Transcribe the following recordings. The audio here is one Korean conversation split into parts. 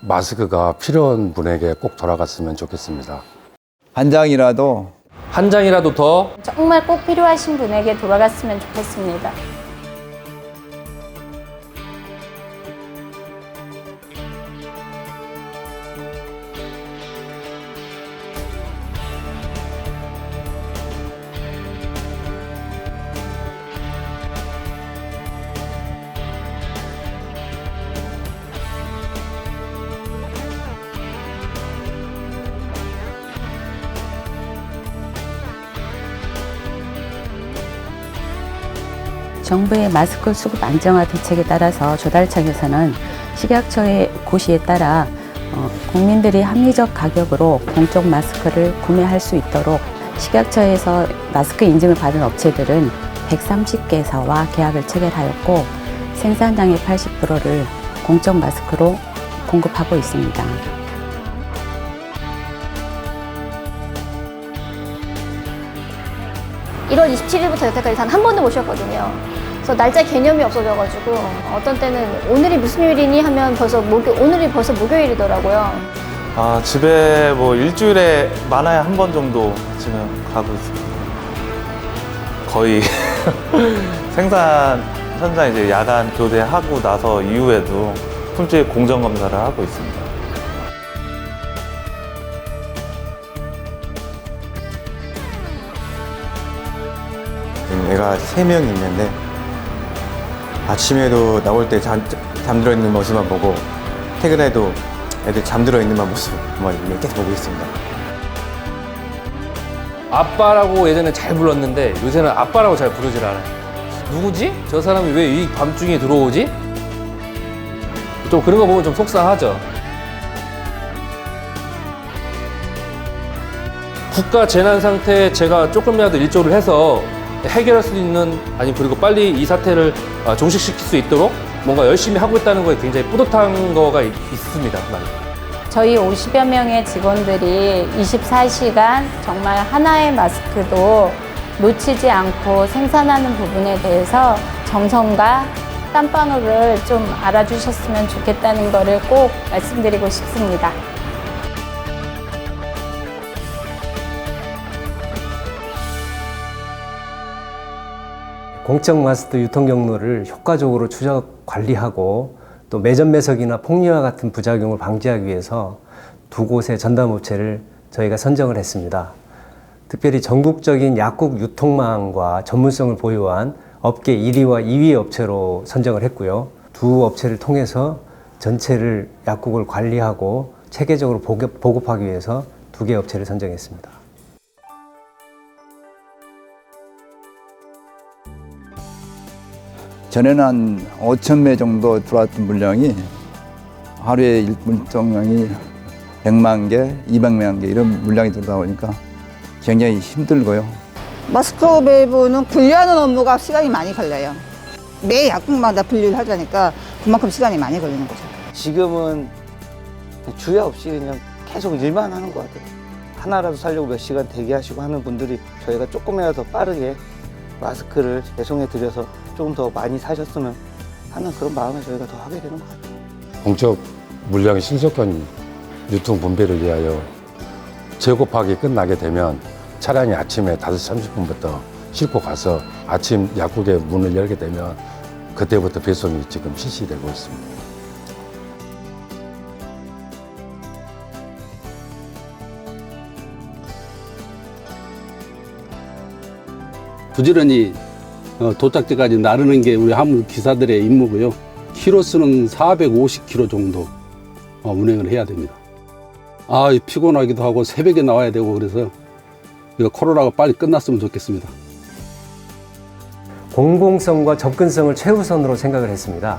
마스크가 필요한 분에게 꼭 돌아갔으면 좋겠습니다. 한 장이라도 한 장이라도 더 정말 꼭 필요하신 분에게 돌아갔으면 좋겠습니다. 정부의 마스크 수급 안정화 대책에 따라서 조달청에서는 식약처의 고시에 따라 어, 국민들이 합리적 가격으로 공적 마스크를 구매할 수 있도록 식약처에서 마스크 인증을 받은 업체들은 130개사와 계약을 체결하였고 생산량의 80%를 공적 마스크로 공급하고 있습니다. 일월 27일부터 여태까지 단 한 번도 못 쉬었거든요. 그래서 날짜 개념이 없어져가지고 어떤 때는 오늘이 무슨 요일이니 하면 벌써 목요, 오늘이 벌써 목요일이더라고요. 아, 집에 뭐 일주일에 많아야 한 번 정도 지금 가고 있습니다. 거의 생산 현장 이제 야간 교대하고 나서 이후에도 품질 공정 검사를 하고 있습니다. 애가 세명 있는데 아침에도 나올 때 잠, 잠들어 있는 모습만 보고 퇴근해도 애들 잠들어 있는 모습만 계속 보고 있습니다. 아빠라고 예전에 잘 불렀는데 요새는 아빠라고 잘 부르질 않아요. 누구지? 저 사람이 왜 이 밤중에 들어오지? 좀 그런 거 보면 좀 속상하죠. 국가 재난 상태에 제가 조금이라도 일조를 해서 해결할 수 있는 아니 그리고 빨리 이 사태를 아, 종식시킬 수 있도록 뭔가 열심히 하고 있다는 거에 굉장히 뿌듯한 거가 있, 있습니다. 많이. 저희 50여 명의 직원들이 24시간 정말 하나의 마스크도 놓치지 않고 생산하는 부분에 대해서 정성과 땀방울을 좀 알아주셨으면 좋겠다는 거를 꼭 말씀드리고 싶습니다. 공적 마스크 유통 경로를 효과적으로 추적 관리하고 또 매점 매석이나 폭리와 같은 부작용을 방지하기 위해서 두 곳의 전담업체를 저희가 선정을 했습니다. 특별히 전국적인 약국 유통망과 전문성을 보유한 업계 1위와 2위 업체로 선정을 했고요. 두 업체를 통해서 전체를 약국을 관리하고 체계적으로 보급, 보급하기 위해서 두 개 업체를 선정했습니다. 전에는 한 5천 매 정도 들어왔던 물량이 하루에 일물정량이 100만 개, 200만 개 이런 물량이 들어다 보니까 굉장히 힘들고요. 마스크 밸브는 분리하는 업무가 시간이 많이 걸려요. 매 약국마다 분리를 하자니까 그만큼 시간이 많이 걸리는 거죠. 지금은 주야 없이 그냥 계속 일만 하는 것 같아요. 하나라도 살려고 몇 시간 대기하시고 하는 분들이 저희가 조금이라도 더 빠르게 마스크를 배송해 드려서 조금 더 많이 사셨으면 하는 그런 마음에 저희가 더 하게 되는 것 같아요. 공적 물량의 신속한 유통 분배를 위하여 재고파기 끝나게 되면 차량이 아침에 5시 30분부터 싣고 가서 아침 약국의 문을 열게 되면 그때부터 배송이 지금 실시되고 있습니다. 부지런히 어, 도착지까지 나르는 게 우리 화물 기사들의 임무고요. 키로수는 450km 정도 어, 운행을 해야 됩니다. 아, 피곤하기도 하고 새벽에 나와야 되고 그래서 이거 코로나가 빨리 끝났으면 좋겠습니다. 공공성과 접근성을 최우선으로 생각을 했습니다.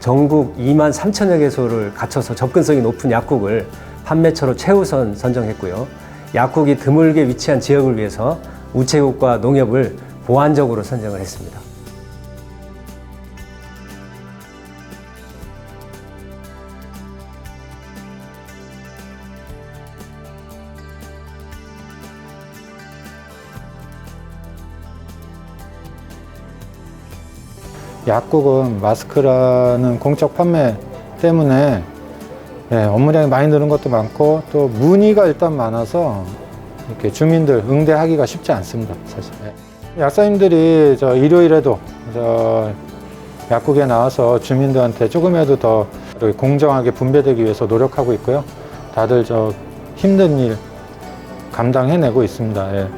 전국 2만 3천여 개소를 갖춰서 접근성이 높은 약국을 판매처로 최우선 선정했고요. 약국이 드물게 위치한 지역을 위해서 우체국과 농협을 보완적으로 선정을 했습니다. 약국은 마스크라는 공적 판매 때문에 네, 업무량이 많이 느는 것도 많고 또 문의가 일단 많아서 이렇게 주민들 응대하기가 쉽지 않습니다. 사실. 네. 약사님들이 저 일요일에도 저 약국에 나와서 주민들한테 조금이라도 더 공정하게 분배되기 위해서 노력하고 있고요. 다들 저 힘든 일 감당해내고 있습니다. 예.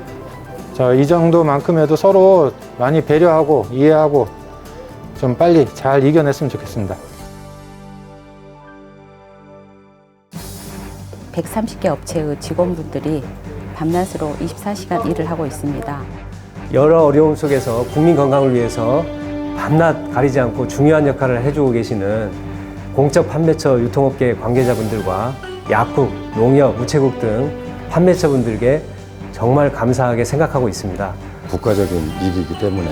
저이 정도만큼에도 서로 많이 배려하고 이해하고 좀 빨리 잘 이겨냈으면 좋겠습니다. 130개 업체의 직원분들이 밤낮으로 24시간 일을 하고 있습니다. 여러 어려움 속에서 국민 건강을 위해서 밤낮 가리지 않고 중요한 역할을 해주고 계시는 공적 판매처 유통업계 관계자분들과 약국, 농협, 우체국 등 판매처분들께 정말 감사하게 생각하고 있습니다. 국가적인 일이기 때문에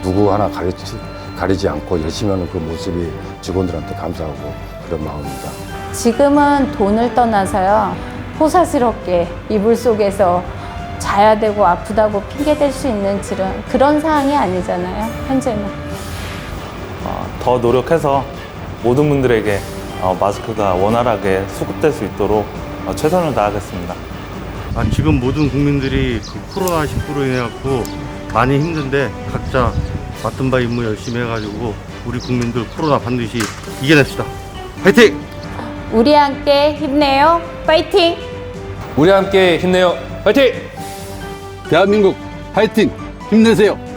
누구 하나 가리지, 가리지 않고 열심히 하는 그 모습이 직원들한테 감사하고 그런 마음입니다. 지금은 돈을 떠나서요. 호사스럽게 이불 속에서 자야 되고 아프다고 핑계댈 수 있는 그런, 그런 상황이 아니잖아요. 현재는. 어, 더 노력해서 모든 분들에게 어, 마스크가 원활하게 수급될 수 있도록 어, 최선을 다하겠습니다. 아, 지금 모든 국민들이 그 코로나 19로 인해 갖고 많이 힘든데 각자 맡은 바 임무 열심히 해가지고 우리 국민들 코로나 반드시 이겨냅시다. 화이팅! 우리 함께 힘내요. 파이팅! 우리 함께 힘내요. 파이팅! 대한민국 화이팅! 힘내세요!